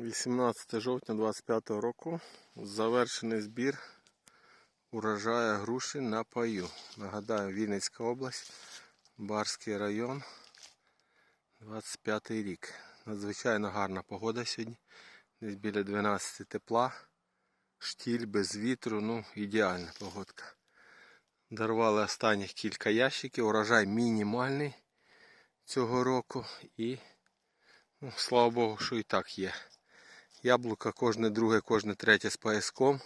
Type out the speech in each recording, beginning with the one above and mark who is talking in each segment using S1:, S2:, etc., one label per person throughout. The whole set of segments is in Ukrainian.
S1: 18 жовтня 25 року завершений збір урожаю груші на паю. Нагадаю, Вінницька область, Барський район, 25 рік. Надзвичайно гарна погода сьогодні. Десь біля 12 тепла, штіль без вітру, ну ідеальна погодка. Дарували останніх кілька ящиків, урожай мінімальний цього року і ну, слава Богу, що і так є. Яблука кожне друге, кожне третє з пояском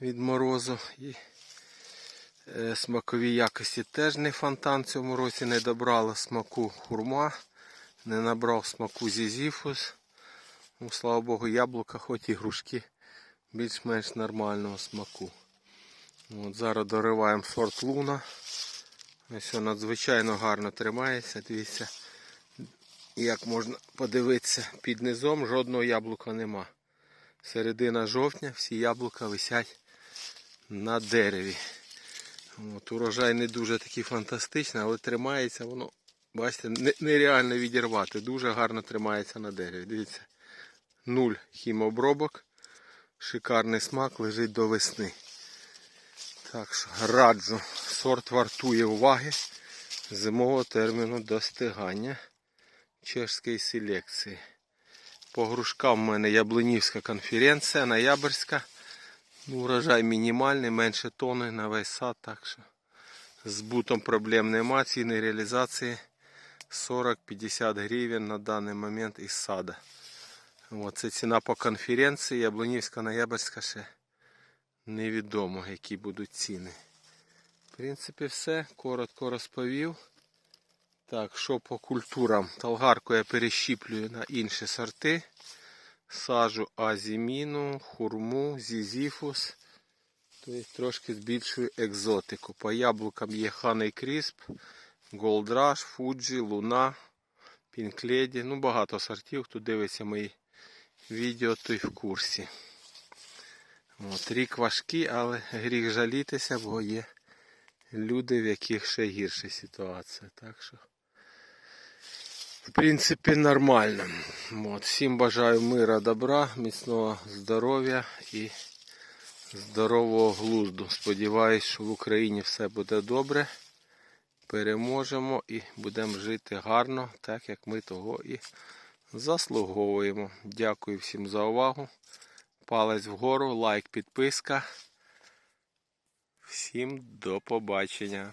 S1: від морозу. І е, смакові якості теж не фонтан цьому році не добрала смаку хурма, не набрав смаку зізіфус. Ну, слава Богу, яблука, хоч і грушки більш-менш нормального смаку. От Зараз дориваємо сорт луна. Ось надзвичайно гарно тримається. Дивіться, як можна подивитися, під низом жодного яблука нема. Середина жовтня всі яблука висять на дереві. От, урожай не дуже такий фантастичний, але тримається воно, бачите, нереально відірвати. Дуже гарно тримається на дереві. Дивіться, нуль хімобробок. Шикарний смак лежить до весни. Так що раджу. Сорт вартує уваги зимового терміну достигання чешської селекції. По грушкам в мене Яблунівська конференція, ноябрьська. Ну, урожай мінімальний, менше тони на весь сад, так що з бутом проблем нема. Ціни реалізації 40-50 гривень на даний момент із сада. От, це ціна по конференції, Яблунівська, ноябрьська ще невідомо, які будуть ціни. В принципі, все. Коротко розповів. Так, що по культурам? Талгарку я перещіплюю на інші сорти. Сажу азіміну, хурму, зізіфус. Тобто трошки збільшую екзотику. По яблукам є Ханий Крісп, Голдраш, Фуджі, Луна, Пінкледі. Ну, багато сортів. Хто дивиться мої відео, той в курсі. От, рік важкий, але гріх жалітися, бо є люди, в яких ще гірша ситуація. Так що, в принципі, нормально. От, всім бажаю мира, добра, міцного здоров'я і здорового глузду. Сподіваюсь, що в Україні все буде добре. Переможемо і будемо жити гарно, так як ми того і заслуговуємо. Дякую всім за увагу. Палець вгору, лайк, підписка. Всім до побачення.